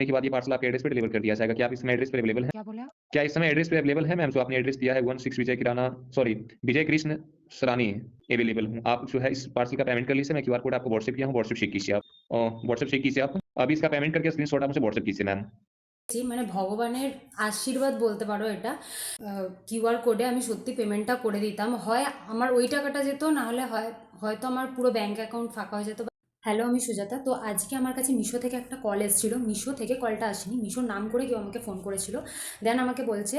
के बाद ये पार्सल आपके एड्रेस पे डिलीवर कर दिया जाएगा क्या आप इस समय एड्रेस पे अवेलेबल है क्या बोला क्या इस समय एड्रेस पे अवेलेबल है मैम जो आपने एड्रेस दिया है वन सिक्स विजय किराना सॉरी विजय कृष्ण सरानी अवेलेबल हूँ आप जो है इस पार्सल का पेमेंट कर लीजिए मैं क्यूआर कोड आपको व्हाट्सएप किया हूँ व्हाट्सएप चेक कीजिए आप व्हाट्सएप चेक कीजिए आप अभी इसका पेमेंट करके स्क्रीनशॉट आप मुझे व्हाट्सएप कीजिए मैम জি, মানে ভগবানের আশীর্বাদ বলতে পারো এটা কিউআর কোডে আমি সত্যি পেমেন্টটা করে দিতাম হয় আমার ওই টাকাটা যেত না হলে হয় হয়তো আমার পুরো ব্যাংক অ্যাকাউন্ট ফাঁকা হয়ে যেত হ্যালো আমি সুজাতা। তো আজকে আমার কাছে মিশো থেকে একটা কল এসেছিল। মিশো থেকে কলটা আসেনি। মিশোর নাম করে কেউ আমাকে ফোন করেছিল। দেন আমাকে বলছে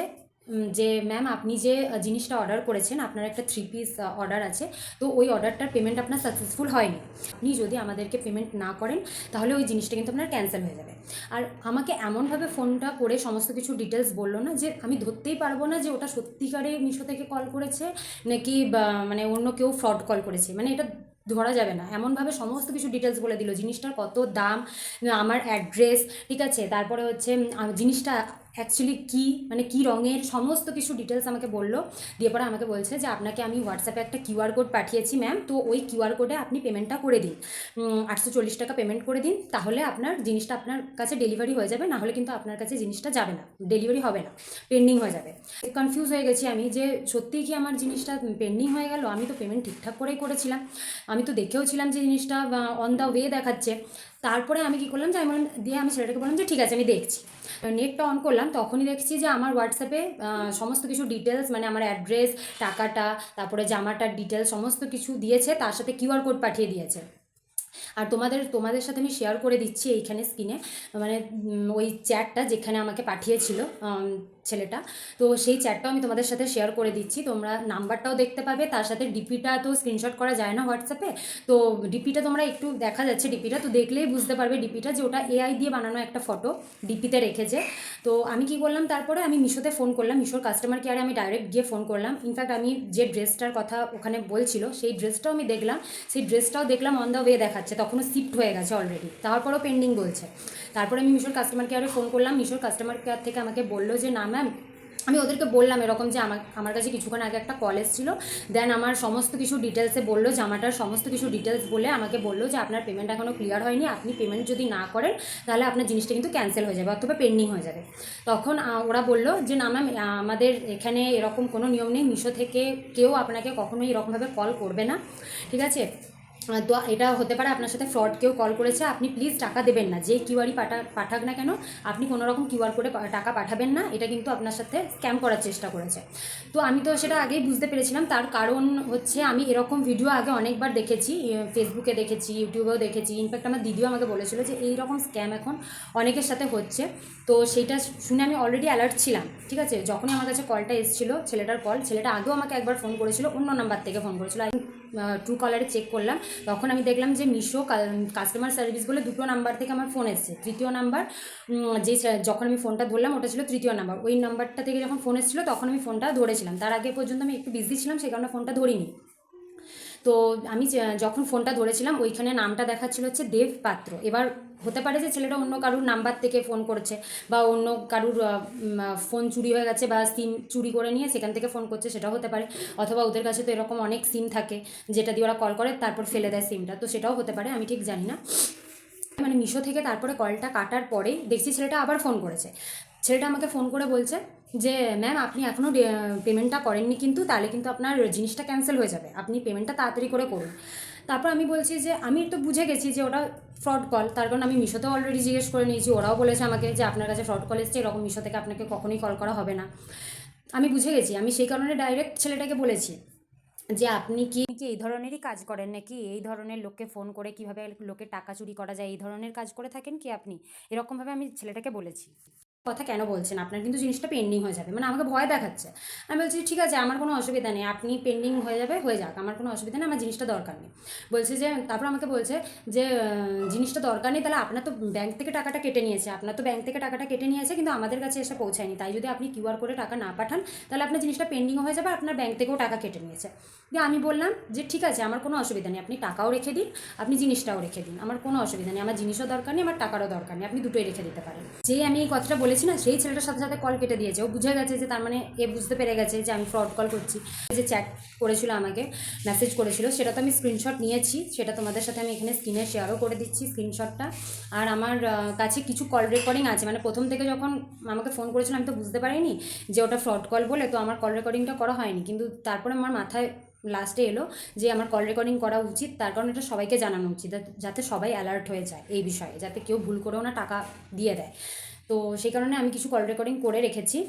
যে ম্যাম আপনি যে জিনিসটা অর্ডার করেছেন, আপনার একটা থ্রি পিস অর্ডার আছে। তো ওই অর্ডারটার পেমেন্ট আপনার সাকসেসফুল হয়নি। আপনি যদি আমাদেরকে পেমেন্ট না করেন, তাহলে ওই জিনিসটা কিন্তু আপনার ক্যান্সেল হয়ে যাবে। আর আমাকে এমনভাবে ফোনটা করে সমস্ত কিছু ডিটেলস বলল না যে, আমি ধরতেই পারব না যে, ওটা সত্যিকারে মিশো থেকে কল করেছে, নাকি মানে অন্য কেউ ফ্রড কল করেছে? মানে এটা ধরা যাবে না। এমনভাবে সমস্ত কিছু ডিটেলস বলে দিল। জিনিসটার কত দাম, আমার অ্যাড্রেস ঠিক আছে? তারপরে হচ্ছে জিনিসটা অ্যাকচুয়ালি কী মানে কী রঙের সমস্ত কিছু ডিটেলস আমাকে বলল। দিয়ে পরে আমাকে বলছে যে, আপনাকে আমি হোয়াটসঅ্যাপে একটা কিউআর কোড পাঠিয়েছি ম্যাম তো ওই কিউআর কোডে আপনি পেমেন্টটা করে দিন। আটশো চল্লিশ টাকা পেমেন্ট করে দিন, তাহলে আপনার জিনিসটা আপনার কাছে ডেলিভারি হয়ে যাবে, নাহলে কিন্তু আপনার কাছে জিনিসটা যাবে না ডেলিভারি হবে না পেন্ডিং হয়ে যাবে। কনফিউজ হয়ে গেছি আমি যে, সত্যিই কি আমার জিনিসটা পেন্ডিং হয়ে গেল? আমি তো পেমেন্ট ঠিকঠাক করেই করেছিলাম। আমি তো দেখেও ছিলাম যে জিনিসটা অন দ্য ওয়ে দেখাচ্ছে। তারপরে আমি কি করলাম যে, আমি দিয়ে আমি ছেলেটাকে বললাম যে, ঠিক আছে, আমি দেখছি। নেটটা অন করলাম তখনই দেখছি যে আমার হোয়াটসঅ্যাপে সমস্ত কিছু ডিটেলস মানে আমার অ্যাড্রেস টাকাটা, তারপরে জামাটার ডিটেলস সমস্ত কিছু দিয়েছে, তার সাথে কিউআর কোড পাঠিয়ে দিয়েছে। আর তোমাদের তোমাদের সাথে আমি শেয়ার করে দিচ্ছি এইখানে স্ক্রিনে মানে ওই চ্যাটটা যেখানে আমাকে পাঠিয়েছিল ছেলেটা। তো সেই চ্যাটটাও আমি তোমাদের সাথে শেয়ার করে দিচ্ছি। তোমরা নাম্বারটাও দেখতে পাবে। তার সাথে ডিপিটা তো স্ক্রিনশট করা যায় না হোয়াটসঅ্যাপে তো ডিপিটা তোমরা একটু দেখা যাচ্ছে ডিপিটা তো দেখলেই বুঝতে পারবে ডিপিটা যে ওটা এআই দিয়ে বানানো একটা ফটো ডিপিতে রেখেছে। তো আমি কি করলাম তারপরে আমি মিশোতে ফোন করলাম। মিশোর কাস্টমার কেয়ারে আমি ডাইরেক্ট গিয়ে ফোন করলাম। ইনফ্যাক্ট আমি যে ড্রেসটার কথা ওখানে বলছিল, সেই ড্রেসটাও আমি দেখলাম। সেই ড্রেসটাও দেখলাম অন দ্য ওয়ে দেখাচ্ছে। তখনও শিফট হয়ে গেছে অলরেডি তারপরেও পেন্ডিং বলছে। তারপরে আমি মিশোর কাস্টমার কেয়ারে ফোন করলাম। মিশোর কাস্টমার কেয়ার থেকে আমাকে বলল যে, না ম্যাম, আমি ওদেরকে বললাম এরকম যে আমার আমার কাছে কিছুক্ষণ আগে একটা কল এসেছিল। দেন আমার সমস্ত কিছু ডিটেলসে বলল, জামাটার সমস্ত কিছু ডিটেলস বলে আমাকে বলল যে আপনার পেমেন্ট এখনও ক্লিয়ার হয়নি, আপনি পেমেন্ট যদি না করেন, তাহলে আপনার জিনিসটা কিন্তু ক্যান্সেল হয়ে যাবে অথবা পেন্ডিং হয়ে যাবে। তখন ওরা বলল যে না ম্যাম আমাদের এখানে এরকম কোনো নিয়ম নেই, মিশো থেকে কেউ আপনাকে কখনোই এরকমভাবে কল করবে না। ঠিক আছে? তো এটা হতে পারে আপনার সাথে ফ্রড কেউ কল করেছে, আপনি প্লিজ টাকা দেবেন না। যে কিউআরই পাঠা, পাঠাক না কেন, আপনি কোনো রকম কিউআর করে টাকা পাঠাবেন না, এটা কিন্তু আপনার সাথে স্ক্যাম করার চেষ্টা করেছে। তো আমি তো সেটা আগেই বুঝতে পেরেছিলাম, তার কারণ হচ্ছে আমি এরকম ভিডিও আগে অনেকবার দেখেছি ফেসবুকে দেখেছি ইউটিউবেও দেখেছি। ইনফ্যাক্ট আমার দিদিও আমাকে বলেছিল যে এই রকম স্ক্যাম এখন অনেকের সাথে হচ্ছে। তো সেইটা শুনে আমি অলরেডি অ্যালার্ট ছিলাম, ঠিক আছে? যখনই আমার কাছে কলটা এসেছিল, ছেলেটার কল ছেলেটা আগেও আমাকে একবার ফোন করেছিল, অন্য নাম্বার থেকে ফোন করেছিল। ট্রু কলারে চেক করলাম। তখন আমি দেখলাম যে মিশো কাস্টমার সার্ভিস বলে দুটো নাম্বার থেকে আমার ফোন এসছে। তৃতীয় নাম্বার যে যখন আমি ফোনটা ধরলাম, ওটা ছিল তৃতীয় নাম্বার ওই নাম্বারটা থেকে যখন ফোন এসেছিল, তখন আমি ফোনটা ধরেছিলাম। তার আগে পর্যন্ত আমি একটু বিজি ছিলাম সেই কারণে ফোনটা ধরিনি। তো আমি যখন ফোনটা ধরেছিলাম, ওইখানে নামটা দেখাচ্ছিল হচ্ছে দেব পাত্র। এবার হতে পারে যে ছেলেটা অন্য কারুর নাম্বার থেকে ফোন করছে বা অন্য কারুর ফোন চুরি হয়ে গেছে বা সিম চুরি করে নিয়ে সেখান থেকে ফোন করছে, সেটাও হতে পারে। অথবা ওদের কাছে তো এরকম অনেক সিম থাকে, যেটা দিয়ে ওরা কল করে, তারপর ফেলে দেয় সিমটা। তো সেটাও হতে পারে, আমি ঠিক জানি না। মানে মিশো থেকে তারপরে কলটা কাটার পরেই দেখছি ছেলেটা আবার ফোন করেছে। ছেলেটা আমাকে ফোন করে বলছে যে, ম্যাম, আপনি এখনও পেমেন্টটা করেননি কিন্তু তাহলে কিন্তু আপনার জিনিসটা ক্যান্সেল হয়ে যাবে। আপনি পেমেন্টটা তাড়াতাড়ি করে করুন। তারপর আমি বলছি যে, আমি তো বুঝে গেছি যে ওটা ফ্রড কল তার কারণ আমি মিশোতেও অলরেডি জিজ্ঞেস করে নিয়েছি। ওরাও বলেছে আমাকে যে, আপনার কাছে ফ্রড কল এসছে, এরকম মিশো থেকে আপনাকে কখনোই কল করা হবে না। আমি বুঝে গেছি। আমি সেই কারণে ডাইরেক্ট ছেলেটাকে বলেছি। যে আপনি কি কি এই ধরনেরই কাজ করেন নাকি? এই ধরনের লোককে ফোন করে কীভাবে লোকে টাকা চুরি করা যায়? এই ধরনের কাজ করে থাকেন কি আপনি? এরকমভাবে আমি ছেলেটাকে বলেছি। কথা কেন বলছেন? আপনার কিন্তু জিনিসটা পেন্ডিং হয়ে যাবে। মানে আমাকে ভয় দেখাচ্ছে। আমি বলছি, ঠিক আছে, আমার কোনো অসুবিধা নেই। আপনি পেন্ডিং হয়ে যাবে, হয়ে যাক। আমার কোনো অসুবিধা নেই, আমার জিনিসটা দরকার নেই। বলছে যে, তারপর আমাকে বলছে যে জিনিসটা দরকার নেই, তাহলে আপনার তো ব্যাংক থেকে টাকাটা কেটে নিয়েছে। আপনার তো ব্যাংক থেকে টাকাটা কেটে নিয়েছে, কিন্তু আমাদের কাছে এসে পৌঁছায়নি। তাই যদি আপনি কিউআর করে টাকা না পাঠান, তাহলে আপনার জিনিসটা পেন্ডিং হয়ে যাবে, আপনার ব্যাংক থেকেও টাকা কেটে নিয়েছে। দিয়ে আমি বললাম যে, ঠিক আছে, আমার কোনো অসুবিধা নেই। আপনি টাকাও রেখে দিন, আপনি জিনিসটাও রেখে দিন। আমার কোনো অসুবিধা নেই, আমার জিনিসও দরকার নেই, আমার টাকারও দরকার নেই। আপনি দুটোই রেখে দিতে পারেন। যেই আমি এই কথাটা বলে বলেছি না, সেই ছেলেটার সাথে সাথে কল কেটে দিয়েছে। ও বুঝে গেছে যে তার মানে এ বুঝতে পেরে গেছে যে আমি ফ্রড কল করছি। যে চ্যাট করেছিল আমাকে মেসেজ করেছিল, সেটা তো আমি স্ক্রিনশট নিয়েছি। সেটা তোমাদের সাথে আমি এখানে স্ক্রিনে শেয়ারও করে দিচ্ছি স্ক্রিনশটটা আর আমার কাছে কিছু কল রেকর্ডিং আছে। মানে প্রথম থেকে যখন আমাকে ফোন করেছিল, আমি তো বুঝতে পারিনি যে ওটা ফ্রড কল বলে তো আমার কল রেকর্ডিংটা করা হয়নি। কিন্তু তারপরে আমার মাথায় লাস্টে এলো যে আমার কল রেকর্ডিং করা উচিত। তার কারণ এটা সবাইকে জানানো উচিত, যাতে- সবাই অ্যালার্ট হয়ে যায় এই বিষয়ে, যাতে কেউ ভুল করেও না টাকা দিয়ে দেয়। তো সেই কারণে আমি কিছু কল রেকর্ডিং করে রেখেছি।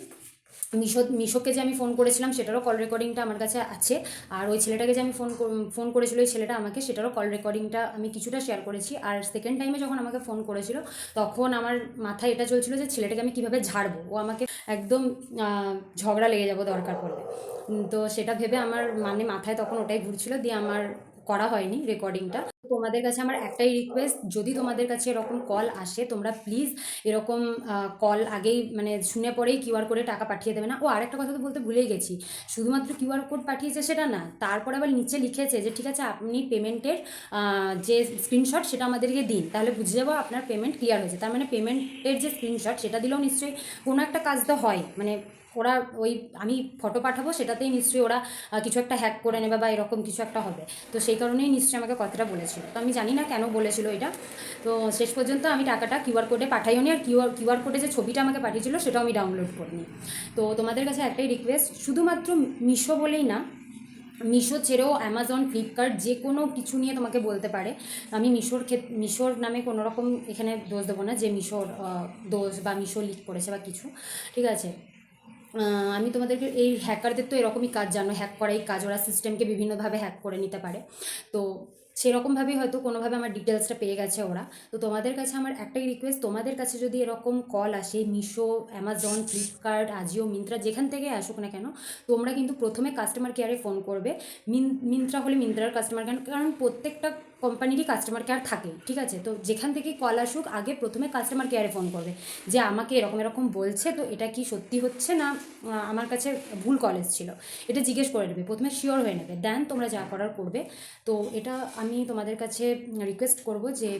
মিশো, মিশোকে যে আমি ফোন করেছিলাম সেটারও কল রেকর্ডিংটা আমার কাছে আছে। আর ওই ছেলেটাকে যে আমি ফোন ফোন করেছিল ওই ছেলেটা আমাকে সেটারও কল রেকর্ডিংটা আমি কিছুটা শেয়ার করেছি। আর সেকেন্ড টাইমে যখন আমাকে ফোন করেছিল, তখন আমার মাথায় এটা চলছিল যে ছেলেটাকে আমি কীভাবে ঝাড়বো? ও আমাকে একদম ঝগড়া লেগে যাব দরকার পড়লে। তো সেটা ভেবে আমার মানে মাথায় তখন ওটাই ঘুরছিল। দিয়ে আমার করা হয়নি রেকর্ডিংটা তোমাদের কাছে আমার একটাই রিকোয়েস্ট যদি তোমাদের কাছে এরকম কল আসে, তোমরা প্লিজ এরকম কল আগেই মানে শুনে পরেই কিউআর কোডে টাকা পাঠিয়ে দেবে না। ও, আরেকটা কথা তো বলতে ভুলেই গেছি। শুধুমাত্র কিউআর কোড পাঠিয়েছে সেটা না, তারপরে আবার নিচে লিখেছে যে, ঠিক আছে, আপনি পেমেন্টের যে স্ক্রিনশট সেটা আমাদেরকে দিন। তাহলে বুঝে যাব আপনার পেমেন্ট ক্লিয়ার হয়েছে। তার মানে পেমেন্টের যে স্ক্রিনশট সেটা দিলেও নিশ্চয়ই কোনো একটা কাজ তো হয়। মানে ওরা ওই আমি ফটো পাঠাবো, সেটাতেই নিশ্চয়ই ওরা কিছু একটা হ্যাক করে নেবে বা এরকম কিছু একটা হবে। তো সেই কারণেই নিশ্চয়ই আমাকে কথাটা বলেছিল। তো আমি জানি না কেন বলেছিল এটা। তো শেষ পর্যন্ত আমি টাকাটা কিউআর কোডে পাঠাইও নি আর কিউআর কিউআর কোডে যে ছবিটা আমাকে পাঠিয়েছিল, সেটাও আমি ডাউনলোড করিনি। তো তোমাদের কাছে একটাই রিকোয়েস্ট শুধুমাত্র মিশো বলেই না, মিশো ছেড়েও অ্যামাজন ফ্লিপকার্ট যে কোনো কিছু নিয়ে তোমাকে বলতে পারে। আমি মিশোর ক্ষেত, মিশোর নামে কোনো রকম এখানে দোষ দেবো না যে মিশোর দোষ বা মিশো লিক করেছে বা কিছু। ঠিক আছে? আমি তোমাদেরকে এই হ্যাকারদের তো এরকমই কাজ জানো হ্যাক করা এই কাজ, ওরা সিস্টেমকে বিভিন্নভাবে হ্যাক করে নিতে পারে। তো সেরকমভাবেই হয়তো কোনোভাবে আমার ডিটেলসটা পেয়ে গেছে ওরা। তো তোমাদের কাছে আমার একটাই রিকোয়েস্ট তোমাদের কাছে যদি এরকম কল আসে, মিশো অ্যামাজন ফ্লিপকার্ট আজিও মিন্ত্রা যেখান থেকে আসুক না কেন, তোমরা কিন্তু প্রথমে কাস্টমার কেয়ারে ফোন করবে। মিন মিন্ত্রা হলে মিন্ত্রার কাস্টমার কেয়ার কারণ প্রত্যেকটা কোম্পানিরই কাস্টমার কেয়ার থাকে, ঠিক আছে? তো যেখান থেকে কল আসুক, আগে প্রথমে কাস্টমার কেয়ারে ফোন করবে। যে আমাকে এরকম এরকম বলছে, তো এটা কি সত্যি হচ্ছে না আমার কাছে ভুল কলেজ ছিল এটা জিজ্ঞেস করে নেবে, প্রথমে শিওর হয়ে নেবে। দেন তোমরা যা করার করবে। তো এটা আমি তোমাদের কাছে রিকোয়েস্ট করব যে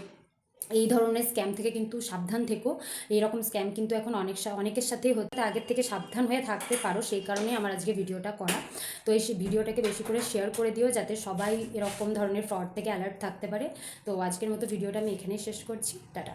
এই ধরনের স্ক্যাম থেকে কিন্তু সাবধান থেকো। এইরকম স্ক্যাম কিন্তু এখন অনেক অনেকের সাথেই হতে আগের থেকে সাবধান হয়ে থাকতে পারো, সেই কারণেই আমার আজকে ভিডিওটা করা। তো এই ভিডিওটাকে বেশি করে শেয়ার করে দিও, যাতে সবাই এরকম ধরনের ফ্রড থেকে অ্যালার্ট থাকতে পারে। তো আজকের মতো ভিডিওটা আমি এখানেই শেষ করছি। টাটা।